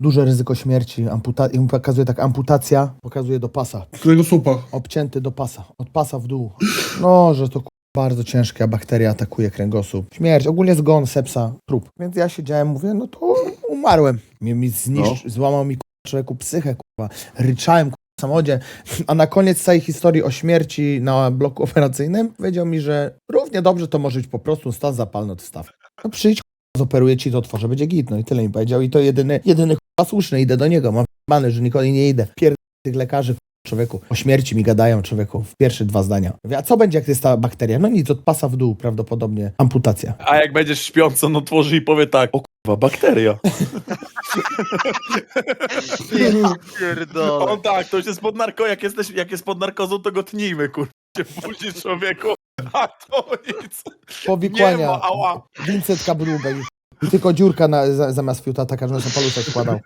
duże ryzyko śmierci. Amputa- i pokazuje tak amputacja, pokazuje do pasa. Którego słupa? Obcięty do pasa, od pasa w dół. No, że to ku- bardzo ciężka bakteria atakuje kręgosłup. Śmierć, ogólnie zgon, sepsa, trup. Więc ja siedziałem, mówię, no to umarłem. Mnie mi zniszczył, złamał mi ku- człowieku psychę, kurwa. Ryczałem kurwa, w samochodzie. A na koniec całej historii o śmierci na bloku operacyjnym powiedział mi, że równie dobrze to może być po prostu stan zapalny od wstaw. No przyjdź, kurwa, zoperuję ci to, otworzę, będzie git. No i tyle mi powiedział. I to jedyny, jedyny kurwa słuszny, idę do niego. Mam bany, że nikogo nie idę. Pierd tych lekarzy, człowieku. O śmierci mi gadają, człowieku, w pierwsze dwa zdania. Mówię, a co będzie, jak jest ta bakteria? No nic, od pasa w dół prawdopodobnie amputacja. A jak będziesz śpiący, on otworzy i powie tak, o kurwa, bakteria. Pierdolę. On tak, to już jest pod narko, jak, jesteś, jak jest pod narkozą, to go tnijmy, kurwa. Się budzi człowieku, a to nic. Nie Powikłania. ma, ała. Vincent. I tylko dziurka na, za, zamiast fiuta taka, że na paluszek składał.